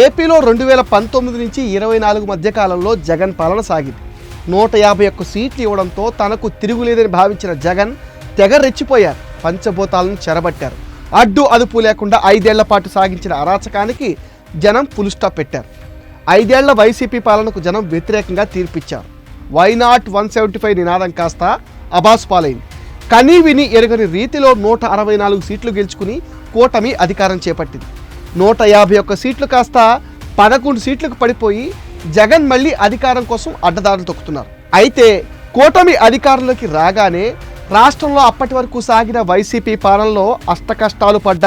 ఏపీలో రెండు వేల పంతొమ్మిది నుంచి ఇరవై నాలుగు మధ్య కాలంలో జగన్ పాలన సాగింది. నూట యాభై ఒక్క సీట్లు ఇవ్వడంతో తనకు తిరుగులేదని భావించిన జగన్ తెగ రెచ్చిపోయారు పంచభూతాలను చెరబట్టారు. అడ్డు అదుపు లేకుండా ఐదేళ్ళ పాటు సాగించిన అరాచకానికి జనం పులుస్టాప్ పెట్టారు. ఐదేళ్ళ వైసీపీ పాలనకు జనం వ్యతిరేకంగా తీర్పిచ్చారు. Why not one seventy five నినాదం కాస్త అబాస్ పాలైంది. కనీ విని ఎరగని రీతిలో నూట అరవై నాలుగు సీట్లు గెలుచుకుని కూటమి అధికారం చేపట్టింది. నూట యాభై ఒక్క సీట్లు కాస్త పదకొండు సీట్లకు పడిపోయి జగన్ మళ్ళీ అధికారం కోసం అడ్డదారులు తొక్కుతున్నారు. అయితే కూటమి అధికారంలోకి రాగానే రాష్ట్రంలో అప్పటి వరకు సాగిన వైసీపీ పాలనలో అష్టకష్టాలు పడ్డ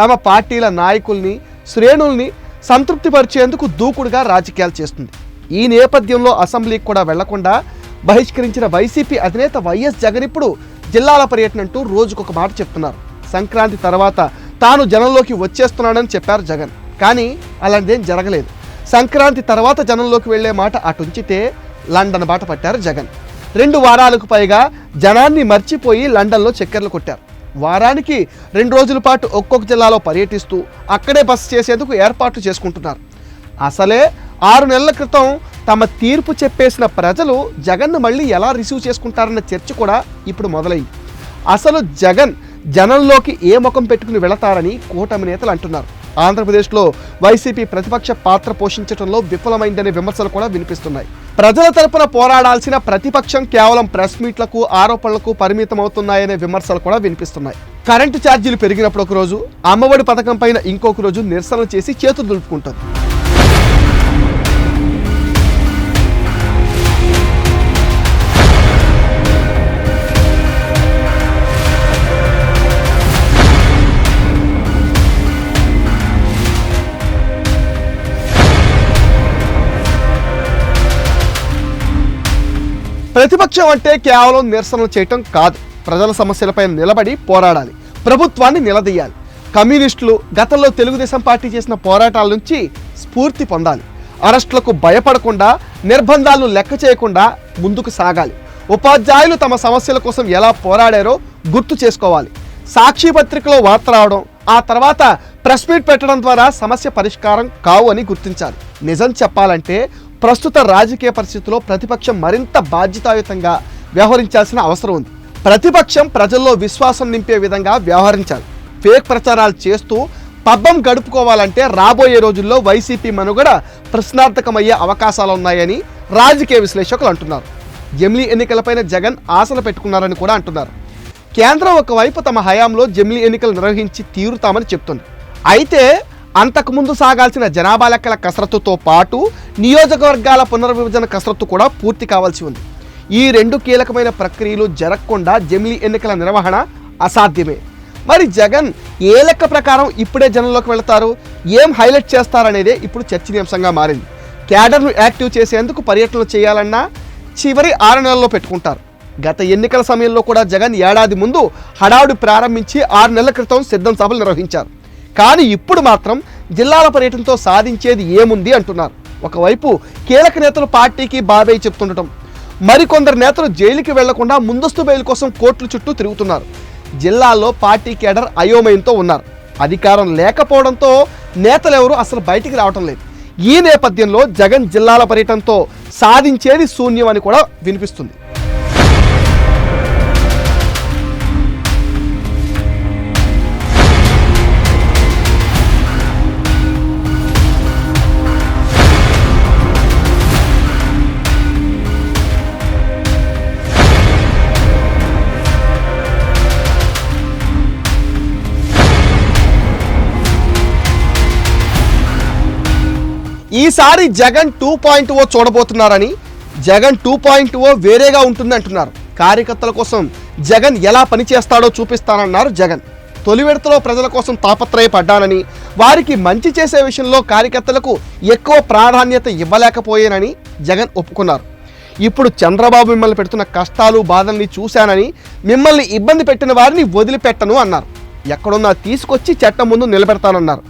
తమ పార్టీల నాయకుల్ని శ్రేణుల్ని సంతృప్తిపరిచేందుకు దూకుడుగా రాజకీయాలు చేస్తుంది. ఈ నేపథ్యంలో అసెంబ్లీకి కూడా వెళ్ళకుండా బహిష్కరించిన వైసీపీ అధినేత వైఎస్ జగన్ ఇప్పుడు జిల్లాల పర్యటన అంటూ రోజుకొక మాట చెప్తున్నారు. సంక్రాంతి తర్వాత తాను జనంలోకి వచ్చేస్తున్నాడని చెప్పారు జగన్. కానీ అలాంటిదేం జరగలేదు. సంక్రాంతి తర్వాత జనంలోకి వెళ్ళే మాట అటుంచితే లండన్ బాట పట్టారు జగన్. రెండు వారాలకు పైగా జనాన్ని మర్చిపోయి లండన్లో చక్కెర్లు కొట్టారు. వారానికి రెండు రోజుల పాటు ఒక్కొక్క జిల్లాలో పర్యటిస్తూ అక్కడే బస చేసేందుకు ఏర్పాట్లు చేసుకుంటున్నారు. అసలే ఆరు నెలల క్రితం తమ తీర్పు చెప్పేసిన ప్రజలు జగన్ను మళ్ళీ ఎలా రిసీవ్ చేసుకుంటారన్న చర్చ కూడా ఇప్పుడు మొదలైంది అసలు జగన్ జనంలోకి ఏ ముఖం పెట్టుకుని వెళతారని కూటమి నేతలు అంటున్నారు. ఆంధ్రప్రదేశ్లో వైసీపీ ప్రతిపక్ష పాత్ర పోషించడంలో విఫలమైందనే విమర్శలు కూడా వినిపిస్తున్నాయి. ప్రజల తరపున పోరాడాల్సిన ప్రతిపక్షం కేవలం ప్రెస్ మీట్లకు ఆరోపణలకు పరిమితం అవుతున్నాయనే విమర్శలు కూడా వినిపిస్తున్నాయి. కరెంటు ఛార్జీలు పెరిగినప్పుడు ఒక రోజు అమ్మఒడి పథకం పైన ఇంకొక రోజు నిరసన చేసి చేతులు దులుపుకుంటుంది. ప్రతిపక్షం అంటే కేవలం నిరసనలు చేయటం కాదు. ప్రజల సమస్యలపై నిలబడి పోరాడాలి. ప్రభుత్వాన్ని నిలదీయాలి. కమ్యూనిస్టులు గతంలో తెలుగుదేశం పార్టీ చేసిన పోరాటాల నుంచి స్ఫూర్తి పొందాలి. అరెస్టులకు భయపడకుండా నిర్బంధాలను లెక్క చేయకుండా ముందుకు సాగాలి. ఉపాధ్యాయులు తమ సమస్యల కోసం ఎలా పోరాడారో గుర్తు చేసుకోవాలి. సాక్షి పత్రికలో వార్త రావడం ఆ తర్వాత ప్రెస్ మీట్ పెట్టడం ద్వారా సమస్య పరిష్కారం కావు అని గుర్తించాలి. నిజం చెప్పాలంటే ప్రస్తుత రాజకీయ పరిస్థితుల్లో ప్రతిపక్షం మరింత బాధ్యతాయుతంగా వ్యవహరించాల్సిన అవసరం ఉంది. ప్రతిపక్షం ప్రజల్లో విశ్వాసం నింపే విధంగా వ్యవహరించాలి. ఫేక్ ప్రచారాలు చేస్తూ పబ్బం గడుపుకోవాలంటే రాబోయే రోజుల్లో వైసీపీ మనుగడ ప్రశ్నార్థకమయ్యే అవకాశాలు ఉన్నాయని రాజకీయ విశ్లేషకులు అంటున్నారు. జమిలీ ఎన్నికలపైన జగన్ ఆశలు పెట్టుకున్నారని కూడా అంటున్నారు. కేంద్రం ఒకవైపు తమ హయాంలో జమిలీ ఎన్నికలు నిర్వహించి తీరుతామని చెప్తుంది. అయితే అంతకుముందు సాగాల్సిన జనాభా లెక్కల కసరత్తుతో పాటు నియోజకవర్గాల పునర్విభజన కసరత్తు కూడా పూర్తి కావాల్సి ఉంది. ఈ రెండు కీలకమైన ప్రక్రియలు జరగకుండా జమిలీ ఎన్నికల నిర్వహణ అసాధ్యమే. మరి జగన్ ఏ లెక్క ప్రకారం ఇప్పుడే జనంలోకి వెళతారు? ఏం హైలైట్ చేస్తారనేదే ఇప్పుడు చర్చనీయాంశంగా మారింది. క్యాడర్ను యాక్టివ్ చేసేందుకు పర్యటనలు చేయాలన్నా చివరి ఆరు నెలల్లో పెట్టుకుంటారు. గత ఎన్నికల సమయంలో కూడా జగన్ ఏడాది ముందు హడావుడి ప్రారంభించి ఆరు నెలల క్రితం సిద్ధం సభలు నిర్వహించారు. కానీ ఇప్పుడు మాత్రం జిల్లాల పర్యటనతో సాధించేది ఏముంది అంటున్నారు. ఒకవైపు కీలక నేతలు పార్టీకి బాబాయ్ చెప్తుండటం. మరికొందరు నేతలు జైలుకి వెళ్ళకుండా ముందస్తు బెయిల్ కోసం కోర్టుల చుట్టూ తిరుగుతున్నారు. జిల్లాల్లో పార్టీ కేడర్ అయోమయంతో ఉన్నారు. అధికారం లేకపోవడంతో నేతలెవరూ అసలు బయటికి రావటం లేదు. ఈ నేపథ్యంలో జగన్ జిల్లాల పర్యటనతో సాధించేది శూన్యం అని కూడా వినిపిస్తుంది. ఈసారి జగన్ టూ పాయింట్ ఓ చూడబోతున్నారని జగన్ టూ పాయింట్ ఓ వేరేగా ఉంటుంది అంటున్నారు కార్యకర్తల కోసం జగన్ ఎలా పనిచేస్తాడో చూపిస్తానన్నారు జగన్. తొలి విడతలో ప్రజల కోసం తాపత్రయపడ్డానని వారికి మంచి చేసే విషయంలో కార్యకర్తలకు ఎక్కువ ప్రాధాన్యత ఇవ్వలేకపోయానని జగన్ ఒప్పుకున్నారు. ఇప్పుడు చంద్రబాబు మిమ్మల్ని పెడుతున్న కష్టాలు బాధల్ని చూశానని మిమ్మల్ని ఇబ్బంది పెట్టిన వారిని వదిలిపెట్టను అన్నారు. ఎక్కడున్నా తీసుకొచ్చి చట్టం ముందు నిలబెడతానన్నారు.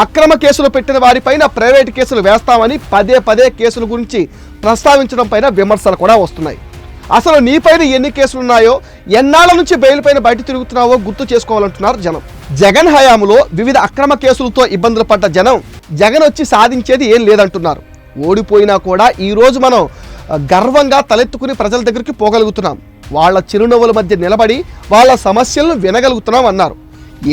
అక్రమ కేసులు పెట్టిన వారిపైన ప్రైవేట్ కేసులు వేస్తామని పదే పదే కేసుల గురించి ప్రస్తావించడం పైన విమర్శలు కూడా వస్తున్నాయి. అసలు నీపైన ఎన్ని కేసులు ఉన్నాయో ఎన్నాళ్ళ నుంచి బెయిల్ పైన బయట తిరుగుతున్నావో గుర్తు చేసుకోవాలంటున్నారు జనం. జగన్ హయాంలో వివిధ అక్రమ కేసులతో ఇబ్బందులు పడ్డ జనం జగన్ వచ్చి సాధించేది ఏం లేదంటున్నారు. ఓడిపోయినా కూడా ఈరోజు మనం గర్వంగా తలెత్తుకుని ప్రజల దగ్గరికి పోగలుగుతున్నాం. వాళ్ళ చిరునవ్వుల మధ్య నిలబడి వాళ్ళ సమస్యలను వినగలుగుతున్నాం అన్నారు.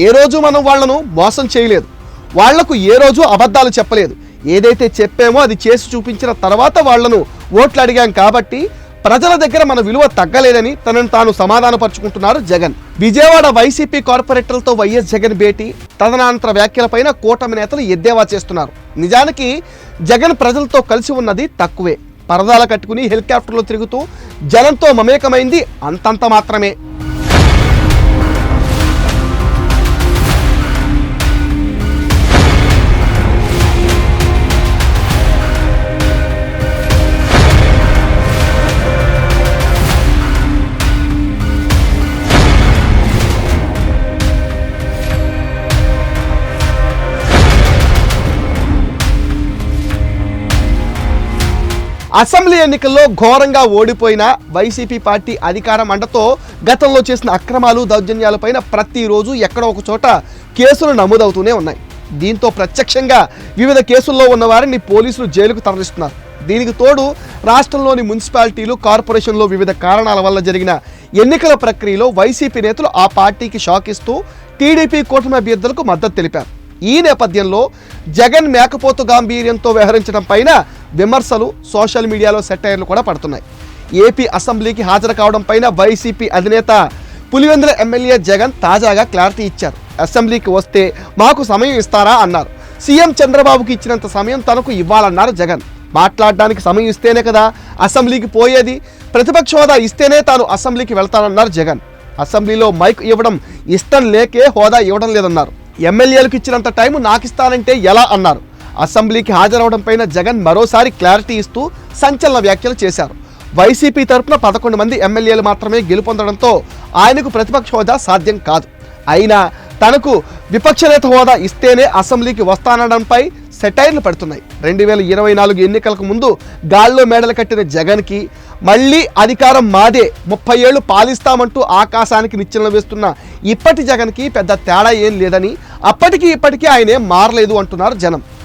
ఏ రోజు మనం వాళ్ళను మోసం చేయలేదు. వాళ్ళకు ఏ రోజు అబద్ధాలు చెప్పలేదు. ఏదైతే చెప్పామో అది చేసి చూపించిన తర్వాత వాళ్ళను ఓట్లు అడిగాం కాబట్టి ప్రజల దగ్గర మన విలువ తగ్గలేదని తనను తాను సమాధానపరుచుకుంటున్నారు జగన్. విజయవాడ వైసీపీ కార్పొరేటర్లతో వైఎస్ జగన్ భేటీ తదనంతర వ్యాఖ్యలపైన కూటమి నేతలు ఎద్దేవా చేస్తున్నారు. నిజానికి జగన్ ప్రజలతో కలిసి ఉన్నది తక్కువే. పరదాల కట్టుకుని హెలికాప్టర్లో తిరుగుతూ జనంతో మమేకమైంది అంతంత మాత్రమే. అసెంబ్లీ ఎన్నికల్లో ఘోరంగా ఓడిపోయిన వైసీపీ పార్టీ అధికారం అండతో గతంలో చేసిన అక్రమాలు దౌర్జన్యాలపైన ప్రతిరోజు ఎక్కడో ఒక చోట కేసులు నమోదవుతూనే ఉన్నాయి. దీంతో ప్రత్యక్షంగా వివిధ కేసుల్లో ఉన్న వారిని పోలీసులు జైలుకు తరలిస్తున్నారు. దీనికి తోడు రాష్ట్రంలోని మున్సిపాలిటీలు కార్పొరేషన్లో వివిధ కారణాల వల్ల జరిగిన ఎన్నికల ప్రక్రియలో వైసీపీ నేతలు ఆ పార్టీకి షాక్ ఇస్తూ టీడీపీ కూటమి అభ్యర్థులకు మద్దతు తెలిపారు. ఈ నేపథ్యంలో జగన్ మేకపోతు గాంభీర్యంతో వ్యవహరించడం పైన విమర్శలు సోషల్ మీడియాలో సెటైర్లు కూడా పడుతున్నాయి. ఏపీ అసెంబ్లీకి హాజరు కావడం పైన వైసీపీ అధినేత పులివెందుల ఎమ్మెల్యే జగన్ తాజాగా క్లారిటీ ఇచ్చారు. అసెంబ్లీకి వస్తే మాకు సమయం ఇస్తారా అన్నారు. సీఎం చంద్రబాబుకి ఇచ్చినంత సమయం తనకు ఇవ్వాలన్నారు జగన్. మాట్లాడడానికి సమయం ఇస్తేనే కదా అసెంబ్లీకి పోయేది. ప్రతిపక్ష హోదా ఇస్తేనే తాను అసెంబ్లీకి వెళ్తానన్నారు జగన్. అసెంబ్లీలో మైక్ ఇవ్వడం ఇష్టం లేకే హోదా ఇవ్వడం లేదన్నారు. ఎమ్మెల్యేలకు ఇచ్చినంత టైం నాకు ఇస్తానంటే ఎలా అన్నారు. అసెంబ్లీకి హాజరవడం పైన జగన్ మరోసారి క్లారిటీ ఇస్తూ సంచలన వ్యాఖ్యలు చేశారు. వైసీపీ తరఫున పదకొండు మంది ఎమ్మెల్యేలు మాత్రమే గెలుపొందడంతో ఆయనకు ప్రతిపక్ష హోదా సాధ్యం కాదు. అయినా తనకు విపక్ష నేత హోదా ఇస్తేనే అసెంబ్లీకి వస్తానడంపై సెటైర్లు పడుతున్నాయి. రెండు వేల ఇరవై నాలుగు ఎన్నికలకు ముందు గాల్లో మేడలు కట్టిన జగన్కి మళ్ళీ అధికారం మాదే. ముప్పై ఏళ్ళు పాలిస్తామంటూ ఆకాశానికి నిచ్చెనలు వేస్తున్న ఇప్పటి జగన్కి పెద్ద తేడా ఏం లేదని అప్పటికి ఇప్పటికీ ఆయనే మారలేదు అంటున్నారు జనం.